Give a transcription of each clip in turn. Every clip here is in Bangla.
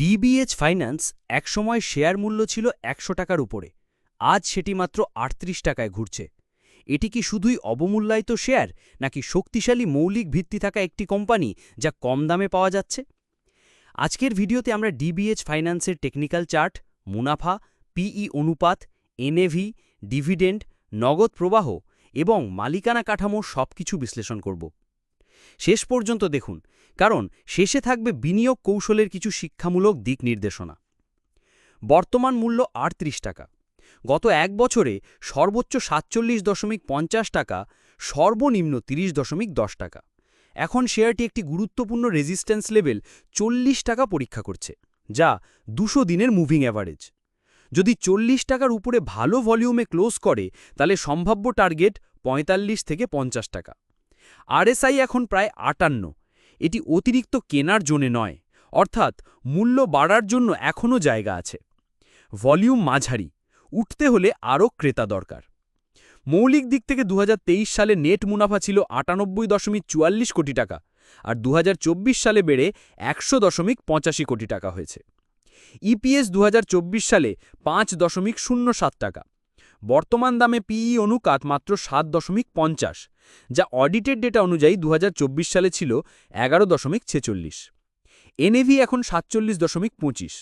ডিবিএচ ফাইন্যান্স একসময় শেয়ার মূল্য ছিল একশো টাকার উপরে। আজ সেটি মাত্র আটত্রিশ টাকায় ঘুরছে। এটি কি শুধুই অবমূল্যায়িত শেয়ার, নাকি শক্তিশালী মৌলিক ভিত্তি থাকা একটি কোম্পানি যা কম দামে পাওয়া যাচ্ছে? আজকের ভিডিওতে আমরা ডিবিএচ ফাইন্যান্সের টেকনিক্যাল চার্ট মুনাফা পিই অনুপাত এনএভি ডিভিডেন্ড নগদ প্রবাহ এবং মালিকানা কাঠামো সবকিছু বিশ্লেষণ করব। শেষ পর্যন্ত দেখুন। কারণ শেষে থাকবে বিনিয়োগ কৌশলের কিছু শিক্ষামূলক দিক নির্দেশনা। বর্তমান মূল্য আটত্রিশ টাকা। গত এক বছরে সর্বোচ্চ সাতচল্লিশ দশমিক পঞ্চাশ টাকা, সর্বনিম্ন তিরিশ দশমিক দশ টাকা। এখন শেয়ারটি একটি গুরুত্বপূর্ণ রেজিস্ট্যান্স লেভেল চল্লিশ টাকা পরীক্ষা করছে, যা দুশো দিনের মুভিং অ্যাভারেজ যদি চল্লিশ টাকার উপরে ভালো ভলিউমে ক্লোজ করে, তাহলে সম্ভাব্য টার্গেট পঁয়তাল্লিশ থেকে পঞ্চাশ টাকা। আরএসআই এখন প্রায় আটান্ন এটি অতিরিক্ত কেনার জন্যে নয়, অর্থাৎ মূল্য বাড়ার জন্য এখনও জায়গা আছে। ভলিউম মাঝারি, উঠতে হলে আরও ক্রেতা দরকার। মৌলিক দিক থেকে দুহাজার তেইশ সালে নেট মুনাফা ছিল আটানব্বই দশমিক চুয়াল্লিশ কোটি টাকা আর দু হাজার চব্বিশ সালে বেড়ে একশো দশমিক পঁচাশি কোটি টাকা হয়েছে। ইপিএস দু হাজার চব্বিশ সালে পাঁচ দশমিক শূন্য সাত টাকা। বর্তমান দামে পিই অনুকাত মাত্র সাত দশমিক পঞ্চাশ। যা অডিটেড ডেটা অনুযায়ী দু হাজার চব্বিশ সালে ছিল এগারো দশমিক ছেচল্লিশ। এনএভি এখন সাতচল্লিশ দশমিক পঁচিশ।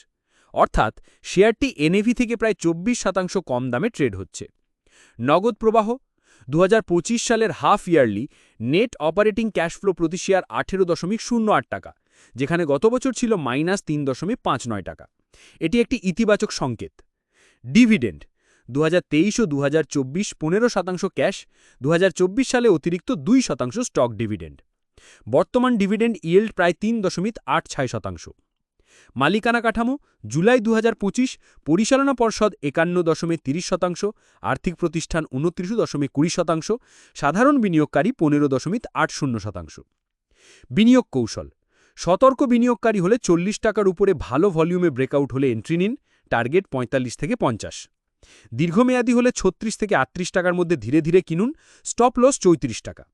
অর্থাৎ শেয়ারটি এনএভি থেকে প্রায় চব্বিশ শতাংশ কম দামে ট্রেড হচ্ছে। নগদ প্রবাহ দু হাজার পঁচিশ সালের half yearly net operating cash flow প্রতি শেয়ার আঠেরো দশমিক শূন্য আট টাকা, যেখানে গত বছর ছিল মাইনাস তিন দশমিক পাঁচ নয় টাকা। এটি একটি ইতিবাচক সংকেত। ডিভিডেন্ড দু হাজার তেইশ ও দু হাজার চব্বিশ পনেরো শতাংশ ক্যাশ, দুহাজার চব্বিশ সালে অতিরিক্ত দুই শতাংশ স্টক ডিভিডেন্ড। বর্তমান ডিভিডেন্ড ইয়েল্ড প্রায় তিন দশমিক আট ছয় শতাংশ। মালিকানা কাঠামো, জুলাই দুহাজার পঁচিশ, পরিচালনা পর্ষদ একান্ন দশমিক তিরিশ শতাংশ, আর্থিক প্রতিষ্ঠান উনত্রিশ দশমিক কুড়ি শতাংশ, সাধারণ বিনিয়োগকারী পনেরো দশমিক আট শূন্য শতাংশ। বিনিয়োগ কৌশল, সতর্ক বিনিয়োগকারী হলে চল্লিশ টাকার উপরে ভালো ভলিউমে ব্রেকআউট হলে এন্ট্রি নিন, টার্গেট পঁয়তাল্লিশ থেকে পঞ্চাশ। দীর্ঘমেয়াদী হলে ছত্রিশ থেকে আটত্রিশ টাকার মধ্যে ধীরে ধীরে কিনুন স্টপ লস চৌত্রিশ টাকা।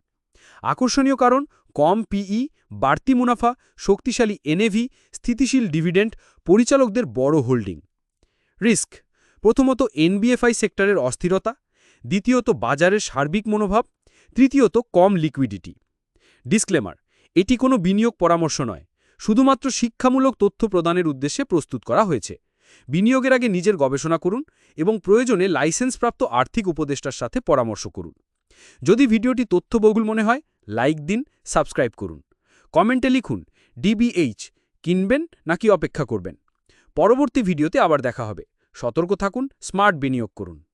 আকর্ষণীয় কারণ, কম পিই বাড়তি মুনাফা, শক্তিশালী এনএভি স্থিতিশীল ডিভিডেন্ড পরিচালকদের বড় হোল্ডিং রিস্ক প্রথমত এনবিএফআই সেক্টরের অস্থিরতা, দ্বিতীয়ত বাজারের সার্বিক মনোভাব, তৃতীয়ত কম লিকুইডিটি ডিসক্লেমার এটি কোনো বিনিয়োগ পরামর্শ নয়, শুধুমাত্র শিক্ষামূলক তথ্য প্রদানের উদ্দেশ্যে প্রস্তুত করা হয়েছে। বিনিয়োগের আগে নিজের গবেষণা করুন এবং প্রয়োজনে লাইসেন্সপ্রাপ্ত আর্থিক উপদেষ্টার সাথে পরামর্শ করুন। যদি ভিডিওটি তথ্যবহুল মনে হয়, লাইক দিন, সাবস্ক্রাইব করুন। কমেন্টে লিখুন, ডিবিএইচ কিনবেন নাকি অপেক্ষা করবেন? পরবর্তী ভিডিওতে আবার দেখা হবে। সতর্ক থাকুন, স্মার্ট বিনিয়োগ করুন।